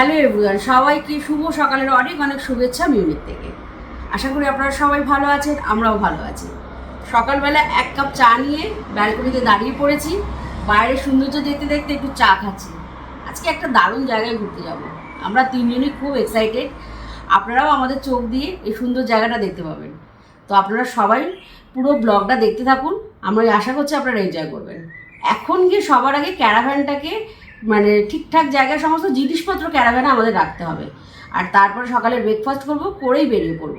Hello everyone সবাইকে শুভ সকালের অনেক অনেক শুভেচ্ছা মিউনিক থেকে। আশা করি আপনারা সবাই ভালো আছেন, আমরাও ভালো আছি। সকালবেলা এক কাপ চা নিয়ে ব্যালকনিতে দাঁড়িয়ে পড়েছি বাইরের সৌন্দর্য দেখতে দেখতে একটু চা খাচ্ছি। আজকে একটা দারুণ জায়গায় ঘুরতে যাব। আমরা তিনজনই খুব এক্সাইটেড আপনারাও আমাদের চোখ দিয়ে এই সুন্দর জায়গাটা দেখতে পাবেন। তো আপনারা সবাই পুরো ব্লগটা দেখতে থাকুন। আমরা আশা করছি আপনারা এনজয় করবেন। এখন গিয়ে সবার আগে ক্যারাভ্যানটাকে মানে ঠিকঠাক জায়গায় সমস্ত জিনিসপত্র ক্যারাভ্যানে আমাদের রাখতে হবে। আর তারপরে সকালে ব্রেকফাস্ট করব, করেই বেরিয়ে পড়ব।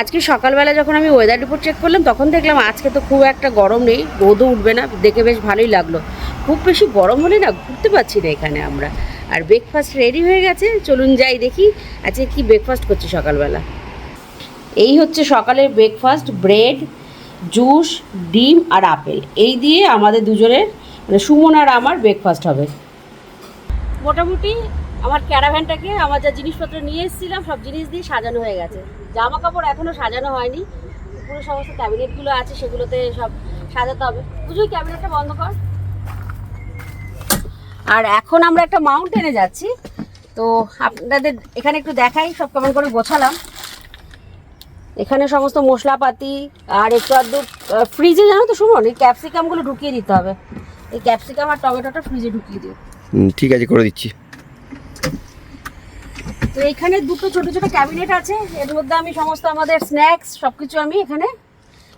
আজকে সকালবেলা যখন আমি ওয়েদার রিপোর্ট চেক করলাম, তখন দেখলাম আজকে তো খুব একটা গরম নেই, রোদও উঠবে না, দেখে বেশ ভালোই লাগল। খুব বেশি গরম হলে না ঘুরতে পারছি না এখানে আমরা। আর ব্রেকফাস্ট রেডি হয়ে গেছে, চলুন যাই দেখি, আজকে কি ব্রেকফাস্ট করছি সকালবেলা। এই হচ্ছে সকালের ব্রেকফাস্ট ব্রেড জুস ডিম আর আপেল। এই দিয়ে আমাদের দুজনের মানে সুমন আর আমার ব্রেকফাস্ট হবে। মোটামুটি আমার ক্যারাভ্যানটাকে, আমার যা জিনিসপত্র নিয়ে এসেছিলাম, সব জিনিস দিয়ে সাজানো হয়ে গেছে। জামা কাপড় এখনও সাজানো হয়নি। পুরো সমস্ত ক্যাবিনেটগুলো আছে, সেগুলোতে সব সাজাতে হবে। বুঝুই ক্যাবিনেটটা বন্ধ কর। আর এখন আমরা একটা মাউন্টেনে যাচ্ছি। তো আপনাদের এখানে একটু দেখাই, সব কেমন করে গোছালাম। এখানে সমস্ত মশলাপাতি, আর একটু আধটু ফ্রিজে জানো তো সুমন, এই ক্যাপসিকামগুলো ঢুকিয়ে দিতে হবে। এই ক্যাপসিকাম আর টমেটোটা ফ্রিজে ঢুকিয়ে দিও। ঠিক আছে, করে দিচ্ছি। তো এখানে দুটো ছোট ছোট ক্যাবিনেট আছে। এর মধ্যে আমি সমস্ত আমাদের স্ন্যাক্স সব কিছু আমি এখানে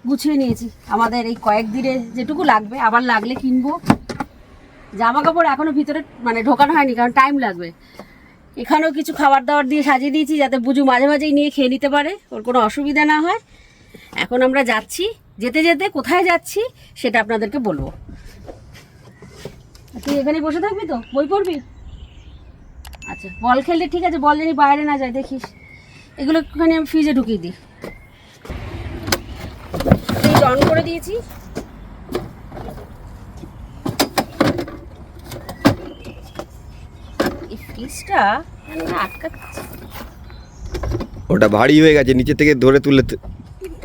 গুছিয়ে নিয়েছি। আমাদের এই কয়েক কয়েকদিনে যেটুকু লাগবে, আবার লাগলে কিনবো। জামা কাপড় এখনও ভিতরে মানে ঢোকানো হয়নি, কারণ টাইম লাগবে। এখানেও কিছু খাবার দাবার দিয়ে সাজিয়ে দিয়েছি, যাতে বুঝু মাঝে মাঝেই নিয়ে খেয়ে নিতে পারে, ওর কোনো অসুবিধা না হয়। এখন আমরা যাচ্ছি, যেতে যেতে কোথায় যাচ্ছি, সেটা আপনাদেরকে বলব। তুই এখানে বসে থাকবি তো? বই পড়বি? আচ্ছা বল খেললে ঠিক আছে বল জানি বাইরে না যায় দেখিস। এগুলো একটুখানি আমি ফ্রিজে ঢুকিয়ে দিই। ফ্রিজ অন করে দিয়েছি। এই ফ্রিজটা না আটকাচ্ছে। ওটা ভারী হয়ে গেছে নিচে থেকে ধরে তুলে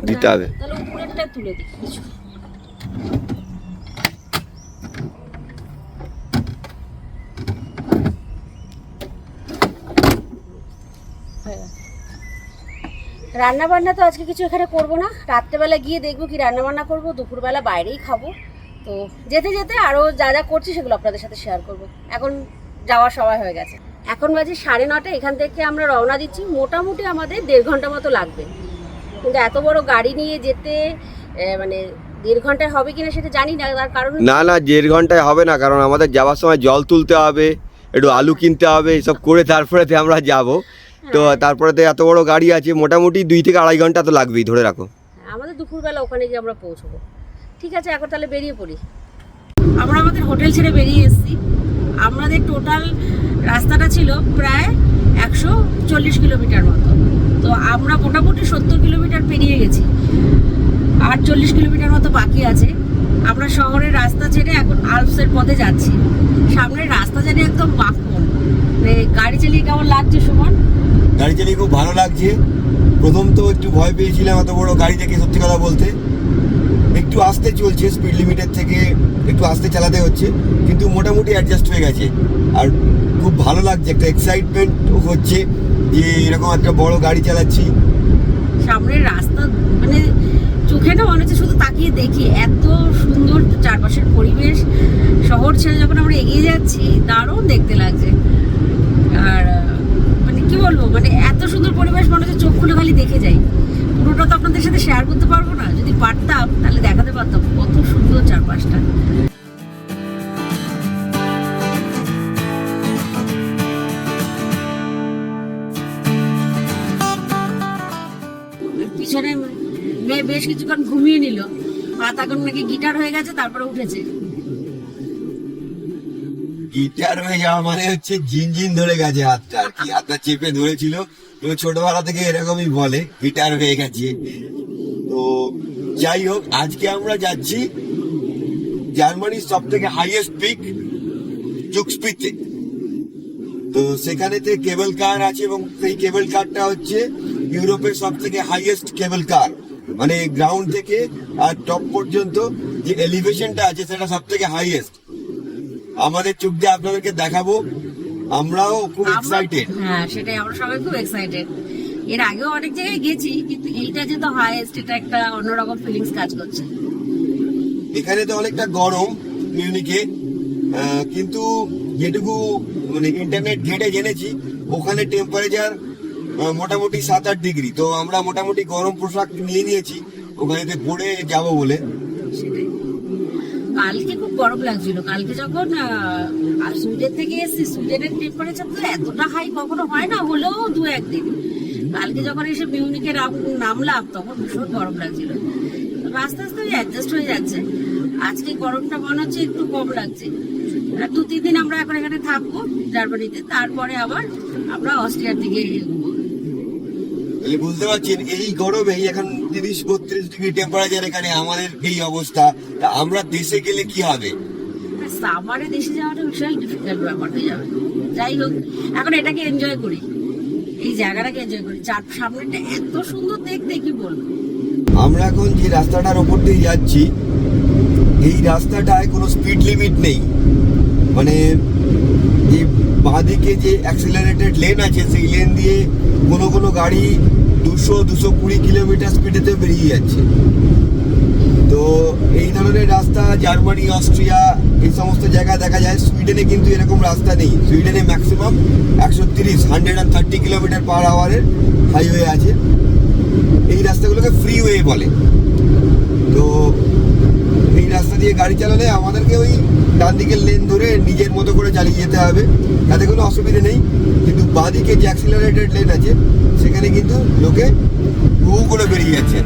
দিতে হবে। তাহলে উপরেরটা তুলে দিই। রান্না বান্না তো আজকে কিছু এখানে করব না। রাত্রেবেলা গিয়ে দেখব কি রান্না বান্না করব, দুপুরবেলা বাইরেই খাব। তো যেতে যেতে আরও যা যা করছি সেগুলো আপনাদের সাথে শেয়ার করব। এখন যাওয়ার সময় হয়ে গেছে। এখন বাজে সাড়ে নটা, এখান থেকে আমরা রওনা দিচ্ছি। মোটামুটি আমাদের দেড় ঘণ্টা মতো লাগবে। কিন্তু এত বড় গাড়ি নিয়ে যেতে মানে দেড় ঘন্টায় হবে কিনা সেটা জানি না। তার কারণ না না, দেড় ঘন্টায় হবে না। কারণ আমাদের যাওয়ার সময় জল তুলতে হবে, একটু আলু কিনতে হবে, এসব করে তারপরে আমরা যাব। তো তারপরে তো এত বড় গাড়ি আছে মোটামুটি দুই থেকে আড়াই ঘণ্টা তো লাগবেই ধরে রাখো। আমাদের দুপুরবেলা ওখানে গিয়ে আমরা পৌঁছবো। ঠিক আছে এখন তাহলে বেরিয়ে পড়ি। আমরা আমাদের হোটেল ছেড়ে বেরিয়ে এসেছি। আমাদের টোটাল রাস্তাটা ছিল প্রায় একশো চল্লিশ কিলোমিটার মতো। তো আমরা মোটামুটি সত্তর কিলোমিটার পেরিয়ে গেছি। আর চল্লিশ কিলোমিটার মতো বাকি আছে। আমরা শহরের রাস্তা ছেড়ে এখন আলপসের পথে যাচ্ছি। সামনের রাস্তা যেন একদম বাঁকুন মানে গাড়ি চালিয়ে কেমন লাগছে সুমন? গাড়ি চালিয়ে খুব ভালো লাগছে। প্রথম তো একটু ভয় পেয়েছিলাম এত বড় গাড়ি থেকে সত্যি কথা বলতে। একটু আস্তে চলছে স্পিড লিমিটের থেকে, একটু আস্তে চালাতে হচ্ছে, কিন্তু মোটামুটি অ্যাডজাস্ট হয়ে গেছে। আর খুব ভালো লাগছে, একটা এক্সাইটমেন্ট হচ্ছে যে এরকম একটা বড় গাড়ি চালাচ্ছি। সামনের রাস্তা মানে চোখে না মনে হচ্ছে, শুধু তাকিয়ে দেখি, এত সুন্দর চারপাশের পরিবেশ, শহর ছেড়ে যখন আমরা এগিয়ে যাচ্ছি, দারুণ দেখতে লাগছে। আর বলব? মানে এত সুন্দর পরিবেশ মনে হচ্ছে চোখ খুলে খালি দেখে যাই। পুরোটা তো আপনাদের সাথে শেয়ার করতে পারব না। যদি পারতাম, তাহলে দেখাতে পারতাম কত সুন্দর চারপাশটা। পিছনে মেয়ে বেশ কিছুক্ষণ ঘুমিয়ে নিল। হাত এখন নাকি গিটার হয়ে গেছে, তারপরে উঠেছে। গিটার হয়ে যাওয়া মানে হচ্ছে ঝিনঝিন ধরে গেছে হাতটা আর কি। হাতটা চেপে ধরেছিল। তো ছোটবেলা থেকে এরকমই বলে, গিটার হয়ে গেছে। তো যাই হোক, আজকে আমরা যাচ্ছি জার্মানির সব থেকে হাইয়েস্ট পিক জুকস্পিতে তো সেখানেতে কেবল কার আছে এবং সেই কেবল কারটা হচ্ছে ইউরোপের সব থেকে হাইয়েস্ট কেবল কার। মানে গ্রাউন্ড থেকে আর টপ পর্যন্ত যে এলিভেশনটা আছে, সেটা সব থেকে হাইয়েস্ট আমাদের চোখ দিয়ে আপনাদেরকে দেখাবো। আমরাও খুব এক্সাইটেড হ্যাঁ সেটাই আমরা সবাই খুব এক্সাইটেড এর আগেও অনেক জায়গায় গেছি কিন্তু এইটা যেহেতু হাইয়েস্ট এটা একটা অন্যরকম ফিলিংস কাজ করছে। এখানে তো অনেকটা গরম মিউনিকে কিন্তু যেটুকু মানে ইন্টারনেট ঘেটে জেনেছি ওখানে টেম্পারেচার মোটামুটি সাত আট ডিগ্রি তো আমরা মোটামুটি গরম পোশাক নিয়ে নিয়েছি ওখানেতে পরে যাব বলে। কালকে খুব গরম লাগছিল। কালকে যখন সুইডেন থেকে এসেছি, সুইডেনের টেম্পারেচার তো এতটা হাই কখনো হয় না, হলেও দু একদিন। কালকে যখন এসে মিউনিকে নাম- নামলাম, তখন ভীষণ গরম লাগছিল। আস্তে আস্তে অ্যাডজাস্ট হয়ে যাচ্ছে। আজকে গরমটা মনে হচ্ছে একটু কম লাগছে। দু তিন দিন আমরা এখন এখানে থাকব, জার্মানিতে। তারপরে আবার আমরা অস্ট্রিয়ার দিকে এগোবো বুঝতে পারছেন এই গরমে এখন তিরিশ বত্রিশ ডিগ্রি টেম্পারেচার এখানে আমাদের এই অবস্থা। তা আমরা দেশে গেলে কি হবে? সামারে দেশে যাওয়াটা বিশাল ডিফিকাল্ট ব্যাপার হয়ে যাবে যাই হোক এখন এটাকে এনজয় করি। এই জায়গাটাকে এনজয় করি। চার সামনেটা এত সুন্দর দেখতে কি বলব? আমরা এখন যে রাস্তাটার ওপর দিয়ে যাচ্ছি এই রাস্তাটায় কোনো স্পিড লিমিট নেই। মানে এই বাঁদিকে যে অ্যাক্সিলারেটেড লেন আছে, সেই লেন দিয়ে কোনো কোনো গাড়ি দুশো দুশো কুড়ি কিলোমিটার স্পিডেতে বেরিয়ে যাচ্ছে। তো এই ধরনের রাস্তা, জার্মানি, অস্ট্রিয়া, এই সমস্ত জায়গায় দেখা যায়, সুইডেনে কিন্তু এরকম রাস্তা নেই। সুইডেনে ম্যাক্সিমাম একশো তিরিশ hundred and thirty kilometre per আওয়ারের highway আছে। এই রাস্তাগুলোকে ফ্রিওয়ে বলে। তো এই রাস্তা দিয়ে গাড়ি চালালে আমাদেরকে ওই ডান দিকের লেন ধরে নিজের মতো করে চালিয়ে যেতে হবে। তাতে কোনো অসুবিধা নেই। কিন্তু বাঁদিকে যে অ্যাক্সিলারেটেড লেন আছে। সেখানে কিন্তু লোকে হু করে বেরিয়ে যাচ্ছে।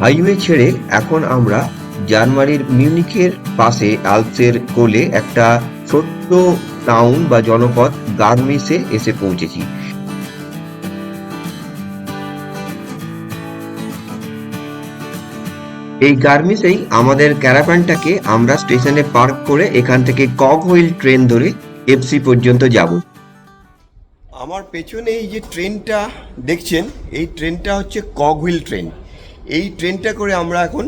হাইওয়ে ছেড়ে এখন আমরা জার্মানির মিউনিকের পাশে আলপসের কোলে একটা ছোট্ট টাউন বা জনপদ গার্মিসে এসে পৌঁছেছি। এই গার্মিসেই আমাদের ক্যারাভ্যানটাকে আমরা স্টেশনে পার্ক করে এখান থেকে কক হুইল ট্রেন ধরে এফসি পর্যন্ত যাব। আমার পেছনে এই যে ট্রেনটা দেখছেন, এই ট্রেনটা হচ্ছে কক হুইল ট্রেন। এই ট্রেনটা করে আমরা এখন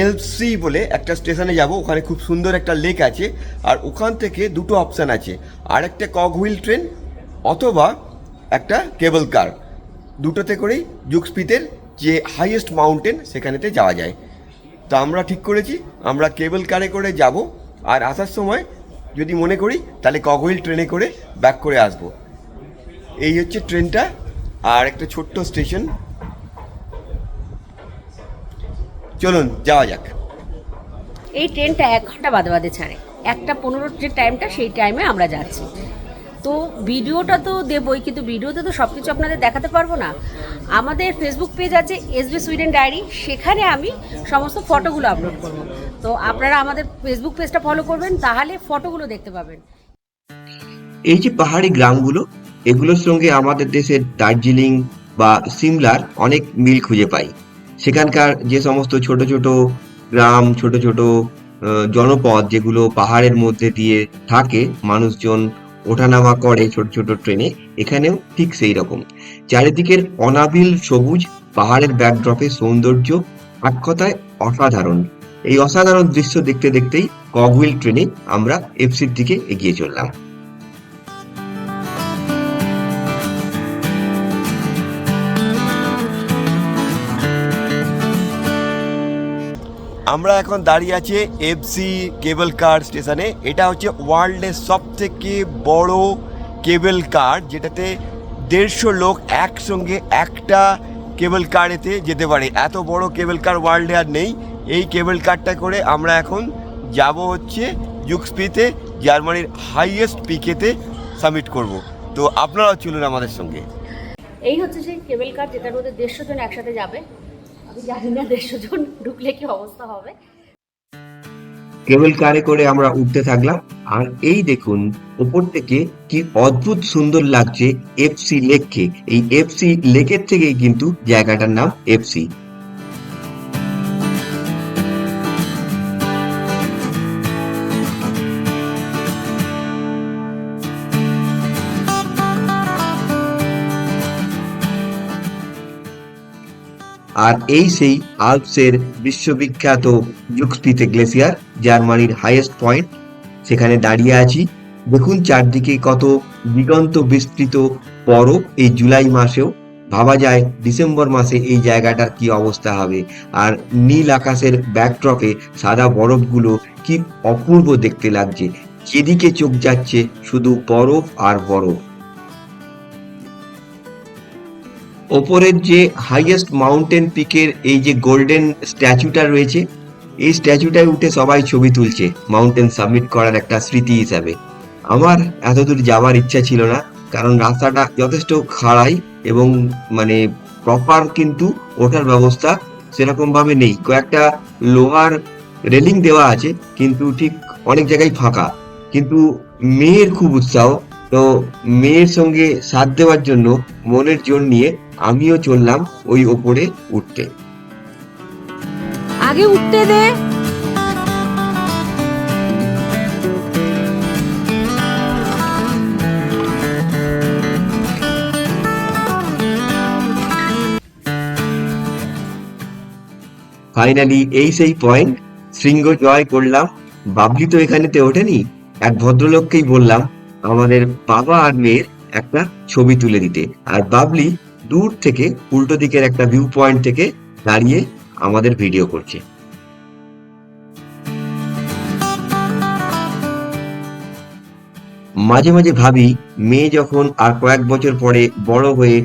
এলসি বলে একটা স্টেশনে যাব, ওখানে খুব সুন্দর একটা লেক আছে, আর ওখান থেকে দুটো অপশান আছে আর একটা কক হুইল ট্রেন অথবা একটা কেবল কার। দুটোতে করেই জুকস্পিতের যে হাইয়েস্ট মাউন্টেন সেখানেতে যাওয়া যায়। তো আমরা ঠিক করেছি, আমরা কেবল কারে করে যাব, আর আসার সময় যদি মনে করি, তাহলে কগহুইল ট্রেনে করে ব্যাক করে আসব। এই হচ্ছে ট্রেনটা, আর একটা ছোট্ট স্টেশন। চলুন, যাওয়া যাক। এই ট্রেনটা এক ঘণ্টা বাদে বাদে ছাড়ে। একটা পনেরো যে টাইমটা, সেই টাইমে আমরা যাচ্ছি। তো ভিডিওটা তো দেবই, কিন্তু ভিডিওতে তো সব কিছু আপনাদের দেখাতে পারব না। আমাদের ফেসবুক পেজ আছে এসবি সুইডেন ডায়েরি সেখানে আমি সমস্ত ফটোগুলো আপলোড করব। তো আপনারা আমাদের ফেসবুক পেজটা ফলো করবেন, তাহলে ফটোগুলো দেখতে পাবেন। এই যে পাহাড়ি গ্রামগুলো, এগুলোর সঙ্গে আমাদের দেশের দার্জিলিং বা সিমলার অনেক মিল খুঁজে পাই। সেখানকার যে সমস্ত ছোট ছোট গ্রাম, ছোট ছোট জনপদ যেগুলো পাহাড়ের মধ্যে দিয়ে থাকে মানুষজন ওঠানামা করে ছোট ছোট ট্রেনে, এখানেও ঠিক সেই রকম। চারিদিকের অনাবিল সবুজ, পাহাড়ের ব্যাকড্রপে সৌন্দর্য কথায় অসাধারণ। এই অসাধারণ দৃশ্য দেখতে দেখতেই কগহুইল ট্রেনে আমরা এফসির দিকে এগিয়ে চললাম। আমরা এখন দাঁড়িয়ে আছি এফসি কেবল কার স্টেশনে এটা হচ্ছে ওয়ার্ল্ডের সব থেকে বড় কেবল কার যেটাতে দেড়শো লোক একসঙ্গে একটা কেবল কারেতে যেতে পারে। এত বড় কেবল কার ওয়ার্ল্ডে আর নেই। এই কেবল কারটা করে আমরা এখন যাব হচ্ছে জুকস্পিতে জার্মানির হাইয়েস্ট পিকেতে সাবমিট করব। তো আপনারাও চলুন আমাদের সঙ্গে। এই হচ্ছে সেই কেবল কার যেটার মধ্যে দেড়শো জন একসাথে যাবে। জানি না দেড়শো জন ঢুকলে কি অবস্থা হবে। কেবল কারে করে আমরা উঠতে থাকলাম, আর এই দেখুন, উপর থেকে কি অদ্ভুত সুন্দর লাগছে এফসি লেককে এই এফসি লেকের থেকেই কিন্তু জায়গাটার নাম এফসি আর এই সেই আল্পসের বিশ্ববিখ্যাত জুক্সপিতে গ্লেসিয়ার, জার্মানির হাইয়েস্ট পয়েন্ট সেখানে দাঁড়িয়ে আছি। দেখুন চারদিকে কত দিগন্ত বিস্তৃত বরফ এই জুলাই মাসেও। ভাবা যায় ডিসেম্বর মাসে এই জায়গাটার কি অবস্থা হবে। আর নীল আকাশের ব্যাকড্রপে সাদা বরফগুলো কি অপূর্ব দেখতে লাগছে। যেদিকে চোখ যাচ্ছে শুধু বরফ আর বরফ। ওপরের যে হাইয়েস্ট মাউন্টেন পিকের এই যে গোল্ডেন স্ট্যাচুটা রয়েছে, এই স্ট্যাচুটায় উঠে সবাই ছবি তুলছে মাউন্টেন সাবমিট করার একটা স্মৃতি হিসাবে। আমার এতদূর যাওয়ার ইচ্ছা ছিল না, কারণ রাস্তাটা যথেষ্ট খাড়াই এবং মানে প্রপার কিন্তু ওঠার ব্যবস্থা সেরকম ভাবে নেই। কয়েকটা লোহার রেলিং দেওয়া আছে, কিন্তু ঠিক অনেক জায়গায় ফাঁকা। কিন্তু মেয়ের খুব উৎসাহ, তো মেয়ের সঙ্গে সাথ দেওয়ার জন্য মনের জোর নিয়ে আমিও চললাম ওই ওপরে উঠতে। আগে উঠতে দে। ফাইনালি এই সেই পয়েন্ট শৃঙ্গ জয় করলাম। বাবলি তো এখানেতে ওঠেনি। এক ভদ্রলোককেই বললাম আমাদের বাবা আর মেয়ের একটা ছবি তুলে দিতে। আর বাবলি দূর থেকে উল্টো দিকের একটা ভিউ পয়েন্ট থেকে দাঁড়িয়ে আমাদের ভিডিও করছে। মাঝে মাঝে ভাবি, মেয়ে যখন আর কয়েক বছর পরে বড় হয়ে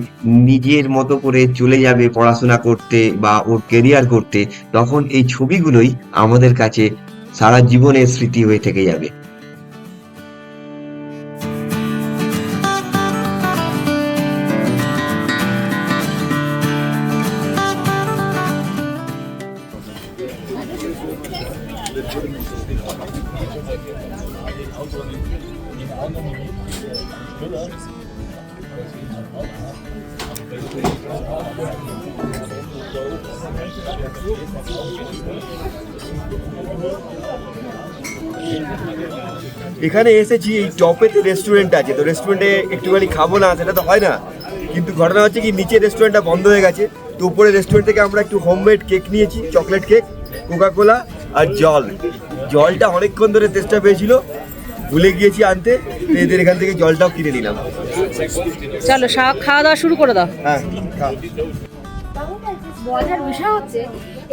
নিজের মতো করে চলে যাবে পড়াশোনা করতে বা ওর কেরিয়ার করতে, তখন এই ছবিগুলোই আমাদের কাছে সারা জীবনের স্মৃতি হয়ে থেকে যাবে। এখানে এসেছি এই টপেতে রেস্টুরেন্ট আছে। তো রেস্টুরেন্টে একটুখানি খাব না সেটা তো হয় না। কিন্তু ঘটনা হচ্ছে কি নিচে রেস্টুরেন্টটা বন্ধ হয়ে গেছে। তো উপরে রেস্টুরেন্ট থেকে আমরা একটু হোমমেড কেক নিয়েছি চকলেট কেক কোকা কোলা আর জল। জলটা অনেকক্ষণ ধরে চেষ্টা পেয়েছিল। ভুলে গিয়েছি আনতে তো এদের এখান থেকে জলটাও কিনে নিলাম। চলো খাওয়া দাওয়া শুরু করে দাও। হ্যাঁ।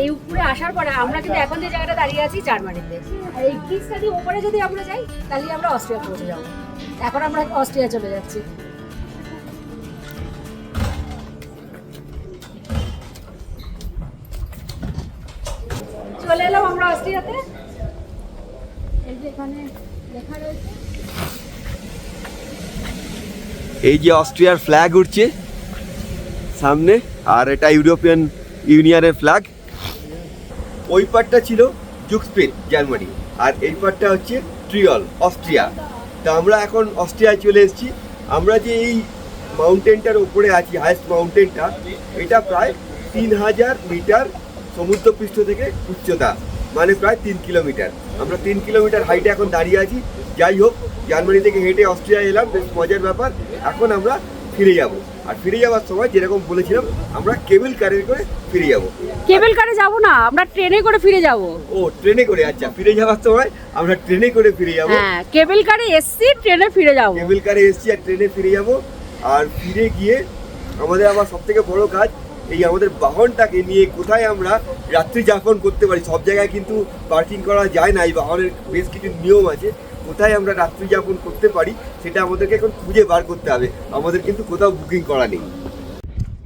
এই উপরে আসার পরে আমরা কিন্তু এখন যে জায়গাটা দাঁড়িয়ে আছি, জার্মানিতে। আর এই ব্রিজটা দিয়ে উপরে যদি আমরা যাই, তাহলে আমরা অস্ট্রিয়া পৌঁছে যাব। এখন আমরা অস্ট্রিয়া চলে যাচ্ছি। চলে এলাম আমরা অস্ট্রিয়াতে এই যে অস্ট্রিয়ার ফ্ল্যাগ উঠছে সামনে, আর এটা ইউরোপিয়ান ইউনিয়নের ফ্ল্যাগ ওই পার্টটা ছিল জুকস্পিন জার্মানি। আর এই পার্টটা হচ্ছে ট্রিয়ল, অস্ট্রিয়া। তা আমরা এখন অস্ট্রিয়ায় চলে এসেছি। আমরা যে এই মাউন্টেনটার উপরে আছি হাইস্ট মাউন্টেনটা, এটা প্রায় তিন হাজার মিটার সমুদ্রপৃষ্ঠ থেকে উচ্চতা মানে প্রায় তিন কিলোমিটার। আমরা তিন কিলোমিটার হাইটে এখন দাঁড়িয়ে আছি। যাই হোক, জার্মানি থেকে হেঁটে অস্ট্রিয়া এলাম, বেশ মজার ব্যাপার। এখন আমরা ফিরে যাব। আর ফিরে যাওয়ার সময় যেরকম বলেছিলাম আমরা কেবল কারের করে ফিরে যাব। কেবল কারে যাব না আমরা ট্রেনে করে ফিরে যাব। ও ট্রেনে করে আচ্ছা ফিরে যাওয়ার সময় আমরা ট্রেনে করে ফিরে যাব। হ্যাঁ কেবল কারে এসছি ট্রেনে ফিরে যাব। কেবল কারে এসছি আর ট্রেনে ফিরে যাব। আর ফিরে গিয়ে আমাদের আবার সব থেকে বড় কাজ এই আমাদের বাহনটাকে নিয়ে কোথায় আমরা রাত্রি যাপন করতে পারি। সব জায়গায় কিন্তু পার্কিং করা যায় না এই বাহনের বেশ কিছু নিয়ম আছে। কোথায় আমরা রাত্রি যাপন করতে পারি সেটা আমাদেরকে এখন খুঁজে বার করতে হবে। আমাদের কিন্তু কোথাও বুকিং করা নেই।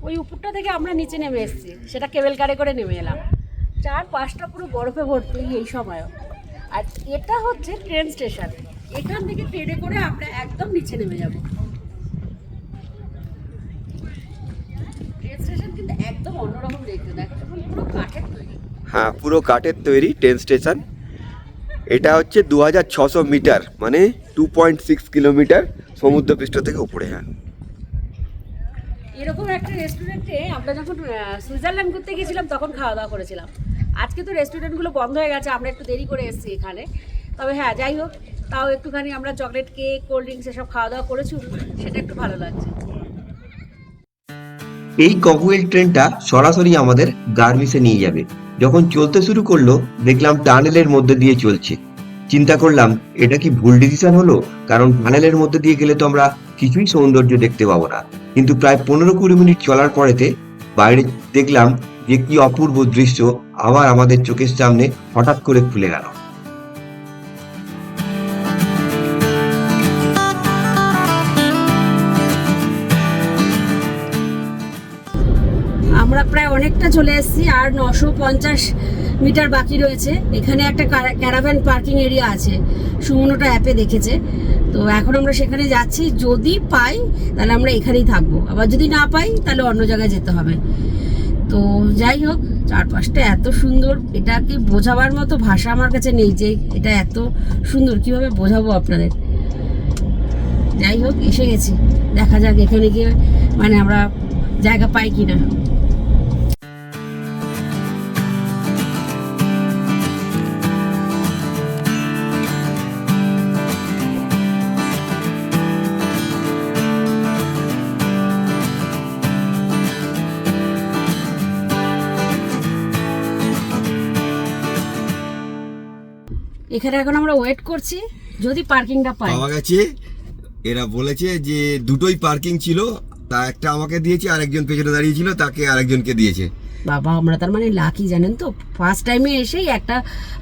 ওই উপরটা থেকে আমরা নিচে নেমে এসেছি। সেটা কেবল কারে করে নেমে এলাম। চার পাঁচটা পুরো বরফে ভর্তি এই সময়ও আর এটা হচ্ছে ট্রেন স্টেশন এখান থেকে ট্রেনে করে আমরা একদম নিচে নেমে যাব। ট্রেন স্টেশন কিন্তু একদম অন্যরকম দেখতে। দেখো পুরো কাঠের তৈরি। হ্যাঁ পুরো কাঠের তৈরি ট্রেন স্টেশন এটা হচ্ছে দু হাজার ছশো মিটার মানে টু পয়েন্ট সিক্স কিলোমিটার সমুদ্রপৃষ্ঠ থেকে উপরে হ্যাঁ। এরকম একটা রেস্টুরেন্টে আমরা যখন সুইজারল্যান্ড ঘুরতে গেছিলাম তখন খাওয়া দাওয়া করেছিলাম। আজকে তো রেস্টুরেন্টগুলো বন্ধ হয়ে গেছে, আমরা একটু দেরি করে এসেছি এখানে। তবে হ্যাঁ যাই হোক, তাও একটুখানি আমরা চকলেট কেক কোল্ড ড্রিঙ্কস এসব খাওয়া দাওয়া করেছি, সেটা একটু ভালো লাগছে। এই ককওয়েল ট্রেনটা সরাসরি আমাদের গার্মিসে নিয়ে যাবে। যখন চলতে শুরু করল, দেখলাম টানেলের মধ্যে দিয়ে চলছে। চিন্তা করলাম, এটা কি ভুল ডিসিশন হলো? কারণ টানেলের মধ্যে দিয়ে গেলে তো আমরা কিছুই সৌন্দর্য দেখতে পাবো না। কিন্তু প্রায় পনেরো কুড়ি মিনিট চলার পরেতে বাইরে দেখলাম যে কি অপূর্ব দৃশ্য আবার আমাদের চোখের সামনে হঠাৎ করে খুলে গেল। অনেকটা চলে এসেছি আর নশো পঞ্চাশ মিটার বাকি রয়েছে। এখানে একটা ক্যারাভ্যান পার্কিং এরিয়া আছে, সুমনোটা অ্যাপে দেখেছে। তো এখন আমরা সেখানে যাচ্ছি, যদি পাই তাহলে আমরা এখানেই থাকব। আবার যদি না পাই তাহলে অন্য জায়গায় যেতে হবে। তো যাই হোক, চারপাশটা এত সুন্দর, এটাকে বোঝাবার মতো ভাষা আমার কাছে নেই যে এটা এত সুন্দর। কীভাবে বোঝাবো আপনাদের? যাই হোক, এসে গেছি। দেখা যাক এখানে গিয়ে মানে আমরা জায়গা পাই কিনা। এখানে এখন আমরা ওয়েট করছি যদি পার্কিংটা পাই। পাওয়া গেছে। এরা বলেছে যে দুটোই পার্কিং ছিল তা একটা আমাকে দিয়েছে আরেকজন পেছনে দাঁড়িয়ে ছিল তাকে আরেকজনকে দিয়েছে। বাবা আমরা তার মানে লাকি জানেন তো? ফার্স্ট টাইমে এসেই একটা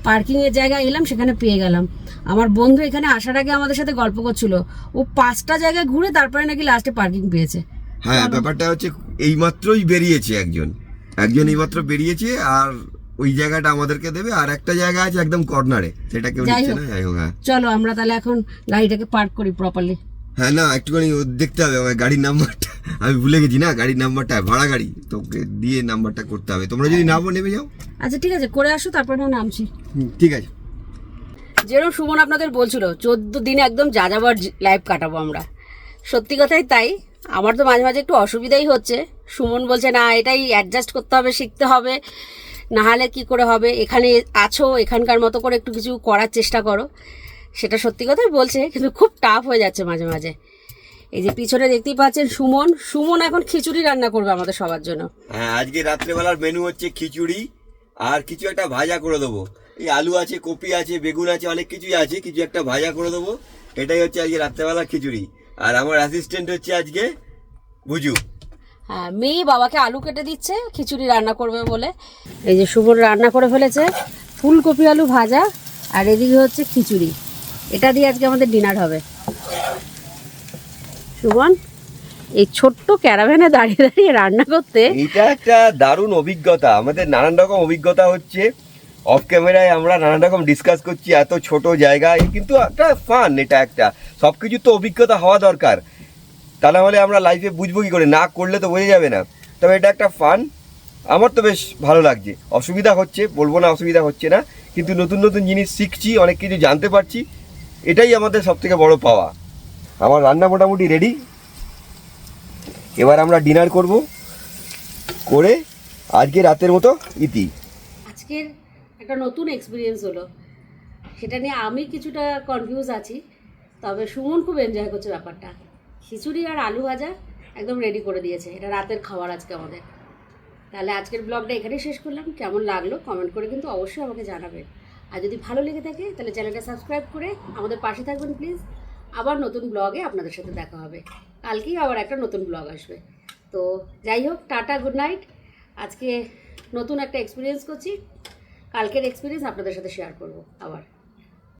পার্কিং এর জায়গায় এলাম সেখানে পেয়ে গেলাম। আমার বন্ধু এখানে আসার আগে আমাদের সাথে গল্প করছিল। ও পাঁচটা জায়গায় ঘুরে তারপরে নাকি লাস্টে পার্কিং পেয়েছে। হ্যাঁ ব্যাপারটা হচ্ছে এইমাত্রই বেরিয়েছে একজন। একজন এইমাত্র বেরিয়েছে আর ওই জায়গাটা আমাদেরকে দেবে আর একটা জায়গা আছে একদম কর্নারে সেটা কেউ নিচ্ছে না যাই হোক হ্যাঁ। চলো আমরা তাহলে এখন গাড়িটাকে পার্ক করি প্রপারলি হ্যাঁ না একটুখানি দেখতে হবে আমার গাড়ির নাম্বারটা আমি ভুলে গেছি না গাড়ির নাম্বারটা ভাড়া গাড়ি তোকে দিয়ে নাম্বারটা করতে হবে। তোমরা যদি নামো নেমে যাও। আচ্ছা ঠিক আছে করে আসো তারপরে না নামছি। ঠিক আছে। যেরকম সুমন আপনাদের বলছিল চোদ্দ দিনে একদম যাযাবর লাইফ কাটাবো আমরা। সত্যি কথাই তাই আমার তো মাঝে মাঝে একটু অসুবিধাই হচ্ছে। সুমন বলছে না এটাই অ্যাডজাস্ট করতে হবে শিখতে হবে। না হলে কি করে হবে? এখানে আছো, এখানকার মতো করে একটু কিছু করার চেষ্টা করো। সেটা সত্যি কথাই বলছে, কিন্তু খুব টাফ হয়ে যাচ্ছে মাঝে মাঝে। এই যে পিছনে দেখতেই পাচ্ছেন সুমন। সুমন এখন খিচুড়ি রান্না করবে আমাদের সবার জন্য। হ্যাঁ আজকে রাত্রেবেলার মেনু হচ্ছে খিচুড়ি আর কিছু একটা ভাজা করে দেবো। এই আলু আছে, কপি আছে, বেগুন আছে, অনেক কিছুই আছে, কিছু একটা ভাজা করে দেবো। এটাই হচ্ছে আজকে রাত্রেবেলার খিচুড়ি। আর আমার অ্যাসিস্ট্যান্ট হচ্ছে আজকে বুঝু মেয়ে বাবাকে আলু কেটে দিচ্ছে খিচুড়ি রান্না করবে বলে। এই যে সুমন রান্না করে ফেলেছে ফুলকপি আলু ভাজা আর এদিকে হচ্ছে খিচুড়ি। এটা দিয়ে আজকে আমাদের ডিনার হবে। সুমন এই ছোট্ট ক্যারাভ্যানে দাঁড়িয়ে দাঁড়িয়ে রান্না করতে এটা একটা দারুণ অভিজ্ঞতা। আমাদের নানান রকম অভিজ্ঞতা হচ্ছে। অফ ক্যামেরায় আমরা নানান রকম ডিসকাস করছি এত ছোট জায়গায় কিন্তু একটা ফান এটা একটা। সব কিছু তো অভিজ্ঞতা হওয়া দরকার। তা না হলে আমরা লাইফে বুঝব কী করে? না করলে তো বোঝা যাবে না। তবে এটা একটা ফান আমার তো বেশ ভালো লাগছে। অসুবিধা হচ্ছে, বলব না অসুবিধা হচ্ছে না। কিন্তু নতুন নতুন জিনিস শিখছি, অনেক কিছু জানতে পারছি। এটাই আমাদের সব থেকে বড় পাওয়া। আমার রান্না মোটামুটি রেডি এবার আমরা ডিনার করব। করে আজকে রাতের মতো ইতি। আজকের একটা নতুন এক্সপিরিয়েন্স হলো। সেটা নিয়ে আমি কিছুটা কনফিউজ আছি। তবে সুমন খুব এনজয় করছে ব্যাপারটা। খিচুড়ি আর আলু ভাজা একদম রেডি করে দিয়েছে। এটা রাতের খাবার আজকে আমাদের। তাহলে আজকের ব্লগটা এখানেই শেষ করলাম। কেমন লাগল কমেন্ট করে কিন্তু অবশ্যই আমাকে জানাবেন। আর যদি ভালো লেগে থাকে, তাহলে চ্যানেলটা সাবস্ক্রাইব করে আমাদের পাশে থাকবেন প্লিজ আবার নতুন ব্লগে আপনাদের সাথে দেখা হবে। কালকেই আবার একটা নতুন ব্লগ আসবে। তো যাই হোক, টাটা গুড নাইট আজকে নতুন একটা এক্সপিরিয়েন্স করছি। কালকের এক্সপিরিয়েন্স আপনাদের সাথে শেয়ার করব আবার।